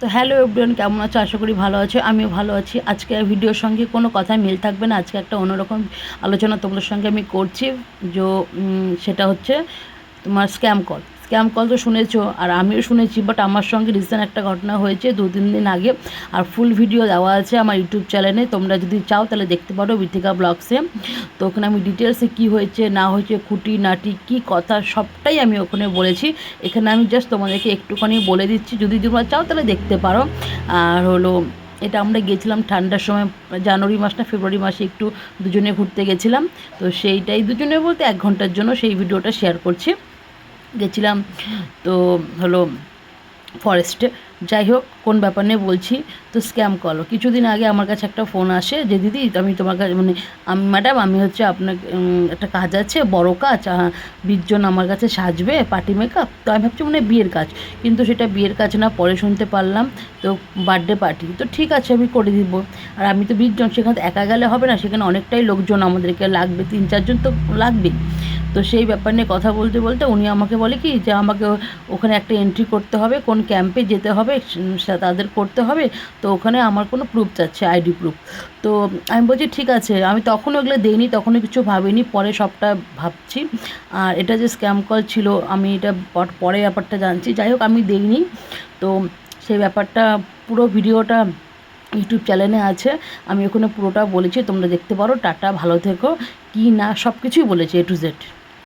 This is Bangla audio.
তো হ্যালো এভরিওয়ান, কেমন আছো? আশা করি ভালো আছো, আমিও ভালো আছি। আজকে ভিডিওর সঙ্গে কোনো কথা মিল থাকবে না। আজকে একটা অন্যরকম আলোচনা তোমাদের সঙ্গে আমি করছি, যে সেটা হচ্ছে তোমার স্ক্যাম কল স্ক্যাম কল তো শুনেছো? আর আমিও শুনেছি বাট আমার সঙ্গে রিসেন্ট একটা ঘটনা হয়েছে দু তিন দিন আগে। আর ফুল ভিডিও দেওয়া আছে আমার ইউটিউব চ্যানেলে তোমরা যদি চাও তাহলে দেখতে পারো বিথিকা ব্লগসে তো ওখানে আমি ডিটেলসে কি হয়েছে, না হয়েছে, খুঁটি, নাটি, কি কথা, সবটাই আমি ওখানে বলেছি। এখানে আমি জাস্ট তোমাদেরকে একটুখানি বলে দিচ্ছি। যদি তোমরা চাও তাহলে দেখতে পারো। আর হলো, এটা আমরা গেছিলাম ঠান্ডার সময়, জানুয়ারি মাস না, ফেব্রুয়ারি মাসে একটু দুজনে ঘুরতে গেছিলাম। তো সেইটাই দুজনে বলতে এক ঘণ্টার জন্য সেই ভিডিওটা শেয়ার করছি। গেছিলাম। তো হলো ফরেস্টে যাই হোক কোন ব্যাপার নিয়ে বলছি তো স্ক্যাম কল কিছুদিন আগে আমার কাছে একটা ফোন আসে যে দিদি আমি তোমার কাছে মানে আমি ম্যাডাম আমি হচ্ছে আপনাকে উম, একটা কাজ আছে বড় কাজ বিশজন আমার কাছে সাজবে পার্টি মেকআপ তো আমি ভাবছি মানে বিয়ের কাজ। কিন্তু সেটা বিয়ের কাজ না পরে শুনতে পারলাম। তো বার্থডে পার্টি তো ঠিক আছে আমি করে দিব। আর আমি তো বিশজন সেখানে একা গেলে হবে না সেখানে অনেকটাই লোকজন আমাদেরকে লাগবে তিন চারজন তো লাগবেই। তো সেই ব্যাপার নিয়ে কথা বলতে বলতে উনি আমাকে বলে কি যে আমাকে ওখানে একটা এন্ট্রি করতে হবে, কোন ক্যাম্পে যেতে হবে তাদের করতে হবে, তো ওখানে আমার কোনো প্রুফ চাচ্ছে আইডি প্রুফ তো আমি বলছি, ঠিক আছে। আমি তখন ওগুলো দিইনি, তখনও কিছু ভাবিনি, পরে সবটা ভাবছি। আর এটা যে স্ক্যাম কল ছিল, আমি এটা পরে ব্যাপারটা জানছি। যাই হোক, আমি দিইনি। তো সেই ব্যাপারটা পুরো ভিডিওটা ইউটিউব চ্যানেলে আছে। আমি ওখানে পুরোটা বলেছি, তোমরা দেখতে পারো। টাটা, ভালো থেকো। কি না সব কিছুই বলেছি এ টু জেড